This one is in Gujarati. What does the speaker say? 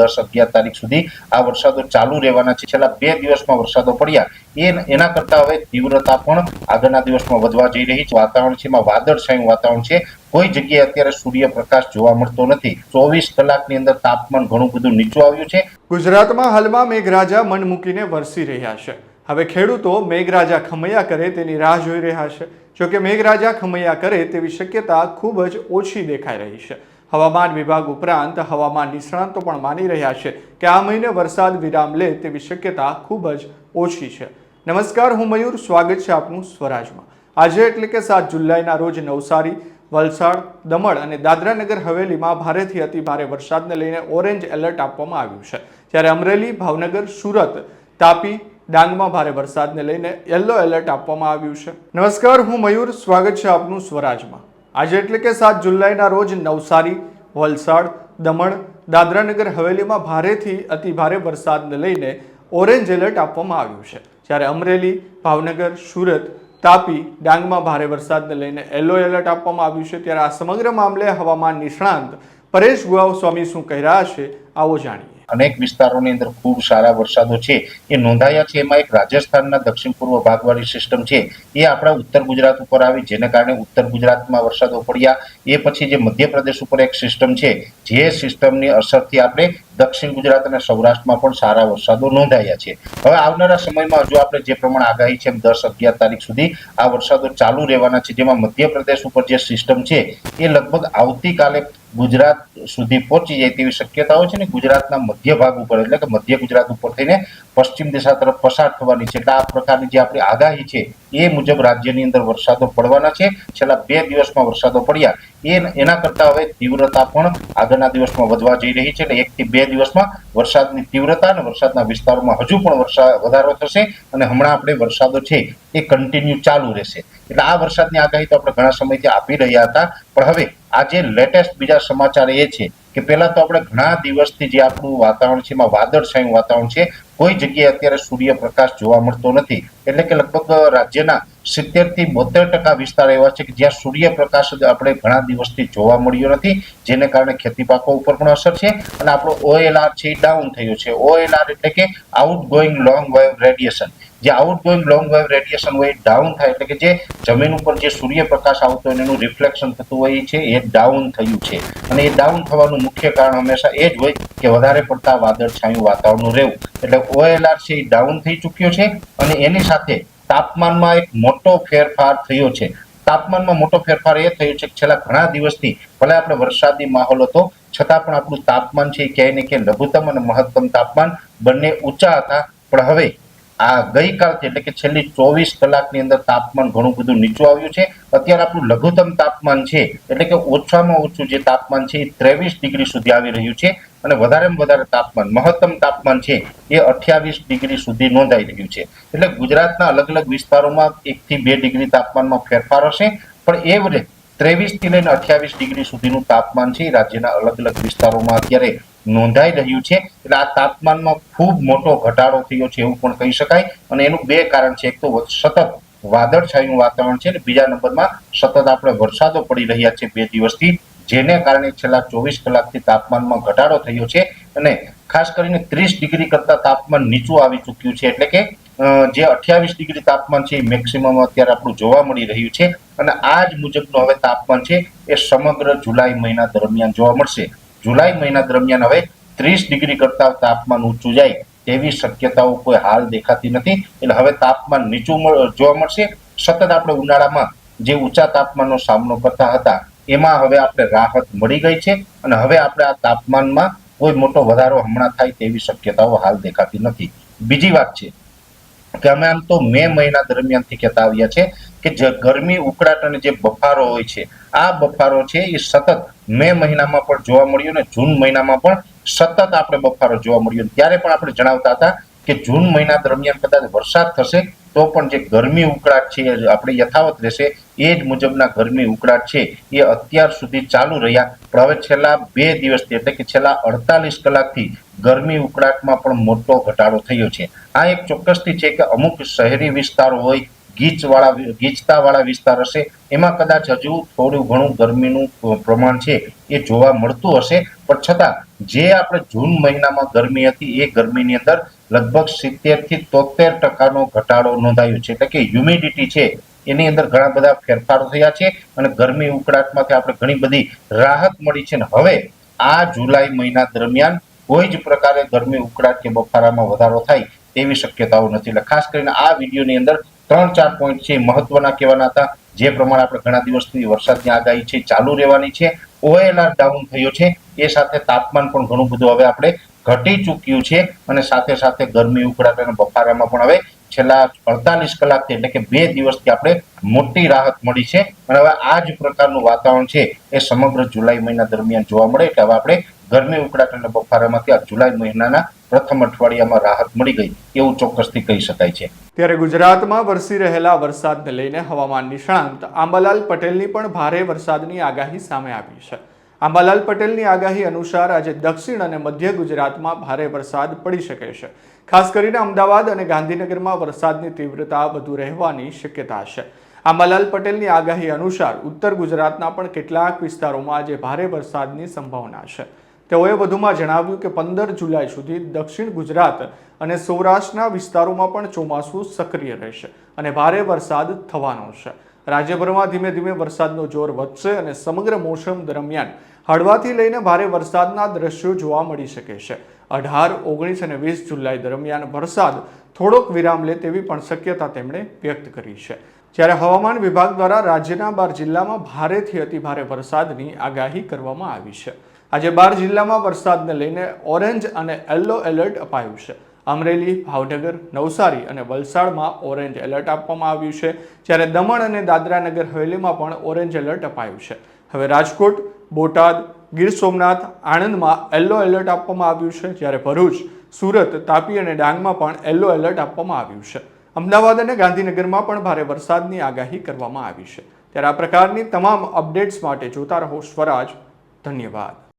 દસ અગિયાર તારીખ સુધી આ વરસાદો ચાલુ રહેવાના છેલ્લા બે દિવસમાં વરસાદો પડ્યા. એ એના કરતા હવે તીવ્રતા પણ આગળના દિવસમાં વધવા જઈ રહી છે. વાતાવરણ છે, એમાં વાદળછાયું વાતાવરણ છે. કોઈ જગ્યાએ અત્યારે સૂર્યપ્રકાશ જોવા મળતો નથી. ચોવીસ કલાકની અંદર તાપમાન ઘણું બધું નીચું આવ્યું છે. ગુજરાતમાં હાલમાં મેઘરાજા મન મૂકીને વરસી રહ્યા છે. હવે ખેડૂતો મેઘરાજા ખમૈયા કરે તેની રાહ જોઈ રહ્યા છે. જોકે મેઘરાજા ખમૈયા કરે તેવી શક્યતા ખૂબ જ ઓછી દેખાઈ રહી છે. હવામાન વિભાગ ઉપરાંત હવામાન નિષ્ણાંતો પણ માની રહ્યા છે કે આ મહિને વરસાદ વિરામ લે તેવી શક્યતા ખૂબ જ ઓછી છે. નમસ્કાર, હું મયુર. સ્વાગત છે આપનું સ્વરાજમાં. આજે એટલે કે સાત જુલાઈના રોજ નવસારી, વલસાડ, દમણ અને દાદરાનગર હવેલીમાં ભારેથી અતિભારે વરસાદને લઈને ઓરેન્જ એલર્ટ આપવામાં આવ્યું છે. જ્યારે અમરેલી, ભાવનગર, સુરત, તાપી, ડાંગમાં ભારે વરસાદને લઈને યલો એલર્ટ આપવામાં આવ્યું છે. નમસ્કાર, હું મયુર. સ્વાગત છે આપનું સ્વરાજમાં. આજે એટલે કે સાત જુલાઈના રોજ નવસારી, વલસાડ, દમણ, દાદરાનગર હવેલીમાં ભારેથી અતિ ભારે વરસાદને લઈને ઓરેન્જ એલર્ટ આપવામાં આવ્યું છે. જ્યારે અમરેલી, ભાવનગર, સુરત, તાપી, ડાંગમાં ભારે વરસાદને લઈને યલો એલર્ટ આપવામાં આવ્યું છે. ત્યારે આ સમગ્ર મામલે હવામાન નિષ્ણાંત પરેશ ગુવાવ સ્વામી શું કહી રહ્યા છે, આવો જાણીએ. અનેક વિસ્તારોની અંદર ખૂબ સારા વરસાદો છે. એ નોંધાયા છે. એમાં એક રાજસ્થાનના દક્ષિણ પૂર્વ ભાગવાળી સિસ્ટમ છે. એ આપણા ઉત્તર ગુજરાત ઉપર આવી જેને કારણે ઉત્તર ગુજરાતમાં વરસાદો પડ્યા. એ પછી જે મધ્યપ્રદેશ ઉપર એક સિસ્ટમ છે. જે સિસ્ટમની અસરથી આપણે દક્ષિણ ગુજરાત અને સૌરાષ્ટ્રમાં પણ સારા વરસાદો નોંધાયા છે. હવે આવનારા સમયમાં હજુ આપણે જે પ્રમાણે આગાહી છે દસ અગિયાર તારીખ સુધી આ વરસાદો ચાલુ રહેવાના છે. જેમાં મધ્યપ્રદેશ ઉપર જે સિસ્ટમ છે, એ લગભગ આવતીકાલે ગુજરાત સુધી પહોંચી જાય તેવી શક્યતાઓ છે ને ગુજરાતના મધ્ય ભાગ ઉપર, એટલે કે મધ્ય ગુજરાત ઉપર થઈને પશ્ચિમ દિશા તરફ પસાર થવાની છે. એટલે આ પ્રકારની જે આપણી આગાહી છે, એ મુજબ રાજ્યની અંદર વરસાદો પડવાના છે. છેલ્લા બે દિવસમાં વરસાદો પડ્યા. એ એના કરતા હવે તીવ્રતા પણ આગળના દિવસમાં વધવા જઈ રહી છે. એટલે એકથી બે દિવસમાં વરસાદની તીવ્રતા અને વરસાદના વિસ્તારોમાં હજુ પણ વરસાદ વધારો થશે અને હમણાં આપણે વરસાદો છે એ કન્ટિન્યુ ચાલુ રહેશે. એટલે આ વરસાદની આગાહી તો આપણે ઘણા સમયથી આપી રહ્યા હતા. પણ હવે આજે લેટેસ્ટ બીજા સમાચાર એ છે કે પહેલા તો આપણે ઘણા દિવસથી જે આપણું વાતાવરણ છે, એમાં વાદળછાયું વાતાવરણ છે, કોઈ જગ્યાએ અત્યારે સૂર્યપ્રકાશ જોવા મળતો નથી. એટલે કે લગભગ રાજ્યના સિત્તેરથી બોતેર ટકા વિસ્તાર એવા છે કે જ્યાં સૂર્યપ્રકાશ આપણે ઘણા દિવસથી જોવા મળ્યો નથી, જેને કારણે ખેતી પાકો ઉપર પણ અસર છે અને આપણો ઓએલઆર છે એ ડાઉન થયો છે. ઓએલઆર એટલે કે out going long wave radiation જે out going long wave radiation હોય એ ડાઉન થાય, એટલે કે જે જમીન ઉપર જે સૂર્યપ્રકાશ આવતો હોય એનું રિફ્લેક્શન થતું હોય છે, એ ડાઉન થયું છે. અને એ ડાઉન થવાનું મુખ્ય કારણ હંમેશા એ જ હોય કે વધારે પડતા વાદળછાયું વાતાવરણનું રહેવું. એટલે ઓએલઆર છે એ ડાઉન થઈ ચૂક્યો છે અને એની સાથે તાપમાનમાં એક મોટો ફેરફાર થયો છે. તાપમાનમાં મોટો ફેરફાર એ થયો છે કે છેલ્લા ઘણા દિવસથી ભલે આપણે વરસાદી માહોલ હતો, છતાં પણ આપણું તાપમાન છે ક્યાંય ને ક્યાંય લઘુત્તમ અને મહત્તમ તાપમાન બંને ઊંચા હતા. પણ હવે આ ગઈકાલથી એટલે કે છેલ્લી ચોવીસ કલાકની અંદર તાપમાન ઘણું બધું નીચું આવ્યું છે. અત્યારે આપણું લઘુત્તમ તાપમાન છે, એટલે કે ઓછામાં ઓછું જે તાપમાન છે એ ત્રેવીસ ડિગ્રી સુધી આવી રહ્યું છે અને વધારેમાં વધારે તાપમાન, મહત્તમ તાપમાન છે એ અઠ્યાવીસ ડિગ્રી સુધી નોંધાઈ રહ્યું છે. એટલે ગુજરાતના અલગ અલગ વિસ્તારોમાં એકથી બે ડિગ્રી તાપમાનમાં ફેરફાર હશે, પણ એવરેજ ત્રેવીસથી લઈને અઠ્યાવીસ ડિગ્રી સુધીનું તાપમાન છે રાજ્યના અલગ અલગ વિસ્તારોમાં અત્યારે નોંધાઈ રહ્યું છે. એટલે આ તાપમાનમાં ખૂબ મોટો ઘટાડો થયો છે એવું પણ કહી શકાય. અને એનું બે કારણ છે. એક તો સતત વાદળછાયું વાતાવરણ છે અને બીજા નંબરમાં સતત આપણે વરસાદો પડી રહ્યા છે બે દિવસથી, જેને કારણે છેલ્લા ચોવીસ કલાકથી તાપમાનમાં ઘટાડો થયો છે. અને ખાસ કરીને ત્રીસ ડિગ્રી કરતા તાપમાન નીચું આવી ચૂક્યું છે. એટલે કે જે અઠ્યાવીસ ડિગ્રી તાપમાન છે એ મેક્સિમમ અત્યારે આપણું જોવા મળી રહ્યું છે. અને આ જ મુજબનું હવે તાપમાન છે એ સમગ્ર જુલાઈ મહિના દરમિયાન જોવા મળશે. જુલાઈ મહિના દરમિયાન હવે ત્રીસ ડિગ્રી કરતા તાપમાન ઊંચું જાય તેવી શક્યતાઓ કોઈ હાલ દેખાતી નથી. એટલે હવે તાપમાન નીચું જોવા મળશે. સતત આપણે ઉનાળામાં જે ઊંચા તાપમાનનો સામનો કરતા હતા, એમાં હવે આપણે રાહત મળી ગઈ છે અને હવે આપણે આ તાપમાનમાં કોઈ મોટો વધારો હમણાં થાય તેવી શક્યતાઓ હાલ દેખાતી નથી. બીજી વાત છે કે અમે આમ તો મે મહિના દરમિયાનથી કહેતા આવ્યા છે કે જે ગરમી, ઉકળાટ અને જે બફારો હોય છે, આ બફારો છે એ સતત મે મહિનામાં પણ જોવા મળ્યો ને જૂન મહિનામાં પણ સતત આપણે બફારો જોવા મળ્યો. ત્યારે પણ આપણે જણાવતા હતા કે જૂન મહિના દરમિયાન કદાચ વરસાદ થશે, તો પણ જે ગરમી ઉકળાટ છે આપણે યથાવત રહેશે, એ જ મુજબના ગરમી ઉકળાટ છે, એ અત્યાર સુધી ચાલુ રહ્યા. પણ હવે છેલ્લા બે દિવસથી, એટલે કે છેલ્લા અડતાલીસ કલાકથી ગરમી ઉકળાટમાં પણ મોટો ઘટાડો થયો છે. આ એક ચોક્કસથી છે કે અમુક શહેરી વિસ્તારો હોય ગીચવાળા ગીચતાવાળા વિસ્તાર હશે. એમાં કદાચ હજુ થોડું ઘણું ગરમીનું પ્રમાણ છે એ જોવા મળતું હશે. પણ છતાં, જે આપણે જૂન મહિનામાં ગરમી હતી, એ ગરમીની અંદર લગભગ સિત્તેરથી તોતેર ટકાનો ઘટાડો નોંધાયો છે. એટલે કે હ્યુમિડિટી છે, એની અંદર ઘણા બધા ફેરફારો થયા છે અને ગરમી ઉકળાટમાંથી આપણે ઘણી બધી રાહત મળી છે. અને હવે, આ જુલાઈ મહિના દરમિયાન કોઈ જ પ્રકારે ગરમી ઉકળાટ કે બફારામાં વધારો થાય તેવી શક્યતાઓ નથી. એટલે ખાસ કરીને આ વિડીયોની અંદર ત્રણ ચાર પોઈન્ટ છે મહત્વના કહેવાના હતા. જે પ્રમાણે આપણે ઘણા દિવસથી વરસાદની આગાહી છે, ચાલુ રહેવાની છે, ઓએલઆર ડાઉન થયો છે, એ સાથે તાપમાન પણ ઘણું બધું હવે આપણે ઘટી ચૂક્યું છે અને સાથે સાથે ગરમી ઉકળાટ અને બફારામાં પણ હવે છેલ્લા અડતાલીસ કલાકથી એટલે કે બે દિવસથી આપણે મોટી રાહત મળી છે. અને હવે આ જ પ્રકારનું વાતાવરણ છે એ સમગ્ર જુલાઈ મહિના દરમિયાન જોવા મળે એટલે હવે આપણે ગરમી ઉકળાટ અને બફારામાંથી આ જુલાઈ મહિનાના પ્રથમ અઠવાડિયામાં રાહત મળી ગઈ એવું ચોક્કસથી કહી શકાય છે. ત્યારે ગુજરાતમાં વરસી રહેલા વરસાદને લઈને હવામાન નિષ્ણાંત. આંબાલાલ પટેલની પણ ભારે વરસાદની આગાહી સામે આવી છે. આંબાલાલ પટેલની આગાહી અનુસાર આજે દક્ષિણ અને મધ્ય ગુજરાતમાં ભારે વરસાદ પડી શકે છે. ખાસ કરીને અમદાવાદ અને ગાંધીનગરમાં વરસાદની તીવ્રતા વધુ રહેવાની શક્યતા છે. આંબાલાલ પટેલની આગાહી અનુસાર ઉત્તર ગુજરાતના પણ કેટલાક વિસ્તારોમાં આજે ભારે વરસાદની સંભાવના છે. તેઓએ વધુમાં જણાવ્યું કે પંદર જુલાઈ સુધી દક્ષિણ ગુજરાત અને સૌરાષ્ટ્રના વિસ્તારોમાં પણ ચોમાસું સક્રિય રહેશે અને ભારે વરસાદ થવાનો છે. રાજ્યભરમાં ધીમે ધીમે વરસાદનો જોર વધશે અને સમગ્ર મોસમ દરમિયાન હળવાથી લઈને ભારે વરસાદના દ્રશ્યો જોવા મળી શકે છે. અઢાર, ઓગણીસ અને વીસ જુલાઈ દરમિયાન વરસાદ થોડોક વિરામ લે તેવી પણ શક્યતા તેમણે વ્યક્ત કરી છે. જ્યારે હવામાન વિભાગ દ્વારા રાજ્યના બાર જિલ્લામાં ભારેથી અતિભારે વરસાદની આગાહી કરવામાં આવી છે. આજે બાર જિલ્લામાં વરસાદને લઈને ઓરેન્જ અને યલો એલર્ટ અપાયું છે. અમરેલી, ભાવનગર, નવસારી અને વલસાડમાં ઓરેન્જ એલર્ટ આપવામાં આવ્યું છે. જ્યારે દમણ અને દાદરા નગર હવેલીમાં પણ ઓરેન્જ એલર્ટ અપાયું છે. હવે રાજકોટ, બોટાદ, ગીર સોમનાથ, આણંદમાં યલો એલર્ટ આપવામાં આવ્યું છે. જ્યારે ભરૂચ, સુરત, તાપી અને ડાંગમાં પણ યલો એલર્ટ આપવામાં આવ્યું છે. અમદાવાદ અને ગાંધીનગરમાં પણ ભારે વરસાદની આગાહી કરવામાં આવી છે. ત્યારે આ પ્રકારની તમામ અપડેટ્સ માટે જોતા રહો સ્વરાજ. ધન્યવાદ.